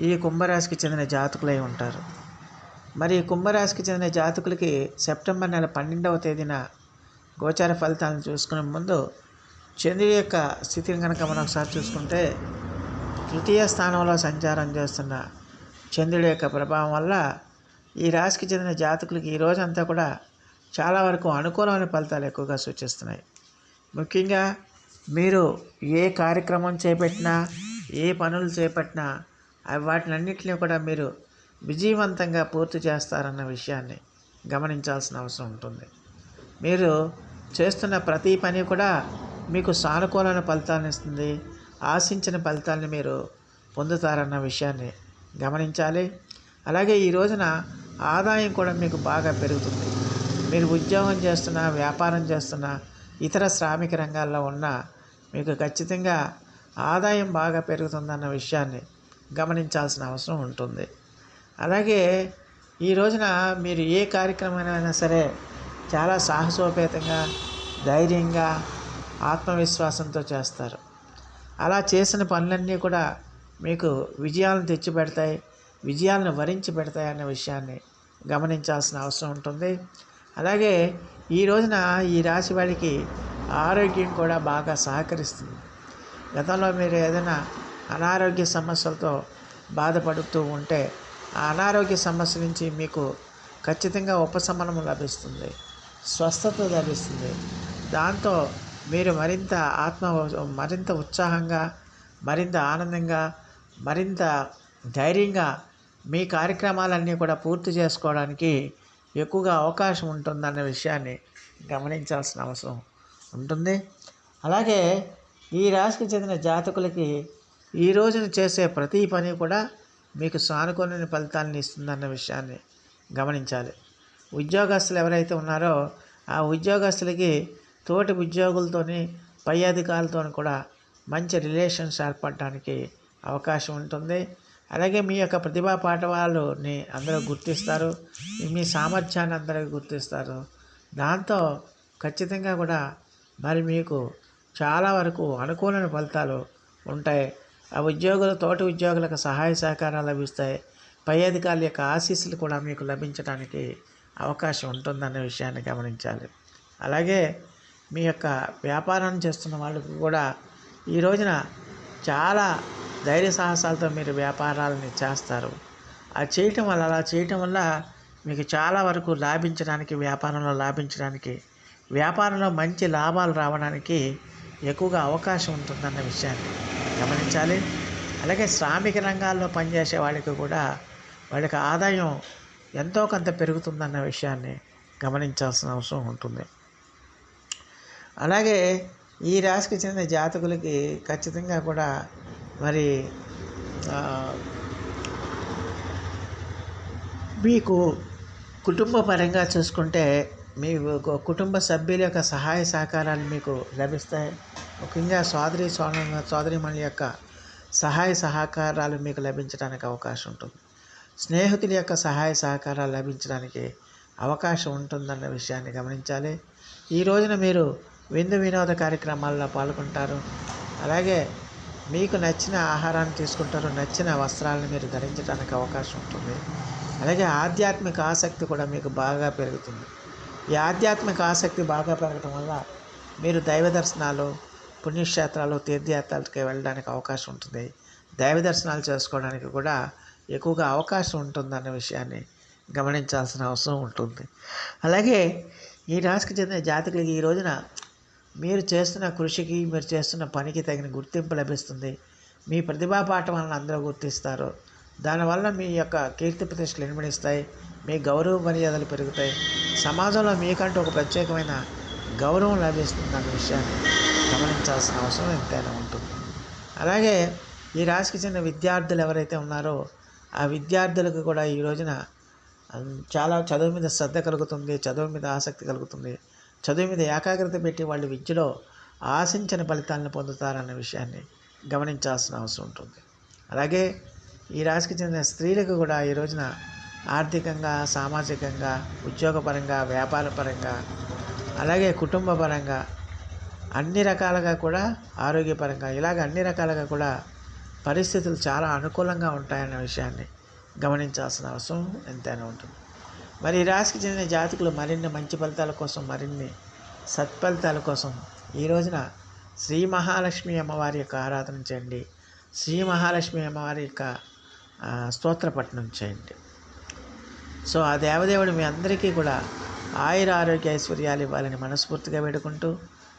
ఈ కుంభరాశికి చెందిన జాతకులై ఉంటారు. మరి కుంభరాశికి చెందిన జాతకులకి సెప్టెంబర్ నెల పన్నెండవ తేదీన గోచార ఫలితాలను చూసుకునే ముందు చంద్రుడి యొక్క స్థితిని కనుక మనం ఒకసారి చూసుకుంటే తృతీయ స్థానంలో సంచారం చేస్తున్న చంద్రుడి యొక్క ప్రభావం వల్ల ఈ రాశికి చెందిన జాతకులకి ఈ రోజంతా కూడా చాలా వరకు అనుకూలమైన ఫలితాలు ఎక్కువగా సూచిస్తున్నాయి. ముఖ్యంగా మీరు ఏ కార్యక్రమం చేపట్టినా ఏ పనులు చేపట్టినా వాటినన్నింటినీ కూడా మీరు విజయవంతంగా పూర్తి చేస్తారన్న విషయాన్ని గమనించాల్సిన అవసరం ఉంటుంది. మీరు చేస్తున్న ప్రతి పని కూడా మీకు సానుకూలమైన ఫలితాలను ఇస్తుంది ఆశించిన ఫలితాలను మీరు పొందుతారన్న విషయాన్ని గమనించాలి. అలాగే ఈ రోజున ఆదాయం కూడా మీకు బాగా పెరుగుతుంది. మీరు ఉద్యోగం చేస్తున్నా వ్యాపారం చేస్తున్నా ఇతర శ్రామిక రంగాల్లో ఉన్న మీకు ఖచ్చితంగా ఆదాయం బాగా పెరుగుతుందన్న విషయాన్ని గమనించాల్సిన అవసరం ఉంటుంది. అలాగే ఈ రోజున మీరు ఏ కార్యక్రమమైనా సరే చాలా సాహసోపేతంగా ధైర్యంగా ఆత్మవిశ్వాసంతో చేస్తారు. అలా చేసిన పనులన్నీ కూడా మీకు విజయాలను తెచ్చిపెడతాయి విజయాలను వరించి పెడతాయి అనే విషయాన్ని గమనించాల్సిన అవసరం ఉంటుంది. అలాగే ఈ రోజున ఈ రాశి వాడికి ఆరోగ్యం కూడా బాగా సహకరిస్తుంది. గతంలో మీరు ఏదైనా అనారోగ్య సమస్యలతో బాధపడుతూ ఉంటే ఆ అనారోగ్య సమస్య నుంచి మీకు ఖచ్చితంగా ఉపశమనం లభిస్తుంది. స్వస్థత లభిస్తుంది. దాంతో మీరు మరింత ఆత్మ మరింత ఉత్సాహంగా మరింత ఆనందంగా మరింత ధైర్యంగా మీ కార్యక్రమాలన్నీ కూడా పూర్తి చేసుకోవడానికి ఎక్కువగా అవకాశం ఉంటుందన్న విషయాన్ని గమనించాల్సిన అవసరం ఉంటుంది. అలాగే ఈ రాశికి చెందిన జాతకులకి ఈ రోజున చేసే ప్రతి పని కూడా మీకు సానుకూల ఫలితాలను ఇస్తుందన్న విషయాన్ని గమనించాలి. ఉద్యోగస్తులు ఎవరైతే ఉన్నారో ఆ ఉద్యోగస్తులకి తోటి ఉద్యోగులతోని పై అధికారులతో కూడా మంచి రిలేషన్స్ ఏర్పడడానికి అవకాశం ఉంటుంది. అలాగే మీ యొక్క ప్రతిభా పాఠవాలని అందరూ గుర్తిస్తారు. మీ సామర్థ్యాన్ని అందరూ గుర్తిస్తారు. దాంతో ఖచ్చితంగా కూడా మరి మీకు చాలా వరకు అనుకూలమైన ఫలితాలు ఉంటాయి. ఆ ఉద్యోగుల తోటి ఉద్యోగులకు సహాయ సహకారాలు లభిస్తాయి. పై అధికారుల యొక్క ఆశీస్సులు కూడా మీకు లభించడానికి అవకాశం ఉంటుందనే విషయాన్ని గమనించాలి. అలాగే మీ యొక్క వ్యాపారం చేస్తున్న వాళ్ళకు కూడా ఈ రోజున చాలా ధైర్య సాహసాలతో మీరు వ్యాపారాలని చేస్తారు. అది చేయటం వల్ల అలా చేయటం వల్ల మీకు చాలా వరకు లాభించడానికి వ్యాపారంలో లాభించడానికి వ్యాపారంలో మంచి లాభాలు రావడానికి ఎక్కువగా అవకాశం ఉంటుందన్న విషయాన్ని గమనించాలి. అలాగే శ్రామిక రంగాల్లో పనిచేసే వాళ్ళకి కూడా వాళ్ళకి ఆదాయం ఎంతో కొంత పెరుగుతుందన్న విషయాన్ని గమనించాల్సిన అవసరం ఉంటుంది. అలాగే ఈ రాశికి చెందిన జాతకులకి ఖచ్చితంగా కూడా మరి మీకు కుటుంబ పరంగా చూసుకుంటే మీ కుటుంబ సభ్యుల యొక్క సహాయ సహకారాలు మీకు లభిస్తాయి. ముఖ్యంగా సోదరి సోదరి సోదరిమణి యొక్క సహాయ సహకారాలు మీకు లభించడానికి అవకాశం ఉంటుంది. స్నేహితుల యొక్క సహాయ సహకారాలు లభించడానికి అవకాశం ఉంటుందన్న విషయాన్ని గమనించాలి. ఈ రోజున మీరు విందు వినోద కార్యక్రమాల్లో పాల్గొంటారు. అలాగే మీకు నచ్చిన ఆహారాన్ని తీసుకుంటారు నచ్చిన వస్త్రాలను మీరు ధరించడానికి అవకాశం ఉంటుంది. అలాగే ఆధ్యాత్మిక ఆసక్తి కూడా మీకు బాగా పెరుగుతుంది. ఈ ఆధ్యాత్మిక ఆసక్తి బాగా పెరగటం వల్ల మీరు దైవ దర్శనాలు పుణ్యక్షేత్రాలు తీర్థయాత్రలకి వెళ్ళడానికి అవకాశం ఉంటుంది. దైవ దర్శనాలు చేసుకోవడానికి కూడా ఎక్కువగా అవకాశం ఉంటుందన్న విషయాన్ని గమనించాల్సిన అవసరం ఉంటుంది. అలాగే ఈ రాశికి చెందిన జాతకులకి ఈ రోజున మీరు చేస్తున్న కృషికి మీరు చేస్తున్న పనికి తగిన గుర్తింపు లభిస్తుంది. మీ ప్రతిభా పాఠం వలన అందరూ గుర్తిస్తారు. దానివల్ల మీ యొక్క కీర్తి ప్రతిష్టలు ఇనుమడిస్తాయి మీ గౌరవ మర్యాదలు పెరుగుతాయి. సమాజంలో మీకంటూ ఒక ప్రత్యేకమైన గౌరవం లభిస్తుంది అన్న విషయాన్ని గమనించాల్సిన అవసరం ఎంతైనా ఉంటుంది. అలాగే ఈ రాశికి చెందిన విద్యార్థులు ఎవరైతే ఉన్నారో ఆ విద్యార్థులకు కూడా ఈ రోజున చాలా చదువు మీద శ్రద్ధ కలుగుతుంది చదువు మీద ఆసక్తి కలుగుతుంది. చదువు మీద ఏకాగ్రత పెట్టి వాళ్ళు విద్యలో ఆశించిన ఫలితాలను పొందుతారన్న విషయాన్ని గమనించాల్సిన అవసరం ఉంటుంది. అలాగే ఈ రాశికి చెందిన స్త్రీలకు కూడా ఈ రోజున ఆర్థికంగా సామాజికంగా ఉద్యోగపరంగా వ్యాపారపరంగా అలాగే కుటుంబపరంగా అన్ని రకాలుగా కూడా ఆరోగ్యపరంగా ఇలాగ అన్ని రకాలుగా కూడా పరిస్థితులు చాలా అనుకూలంగా ఉంటాయన్న విషయాన్ని గమనించాల్సిన అవసరం ఎంతైనా ఉంటుంది. మరి ఈ రాశికి చెందిన జాతకులు మరిన్ని మంచి ఫలితాల కోసం మరిన్ని సత్ఫలితాల కోసం ఈ రోజున శ్రీ మహాలక్ష్మి అమ్మవారి యొక్క ఆరాధన చేయండి. శ్రీ మహాలక్ష్మి అమ్మవారి యొక్క ఆ, స్తోత్ర పఠనం చేయండి. సో ఆ దేవదేవుడు మీ అందరికీ కూడా ఆయుర ఆరోగ్య ఐశ్వర్యాలు ఇవ్వాలని మనస్ఫూర్తిగా వేడుకుంటూ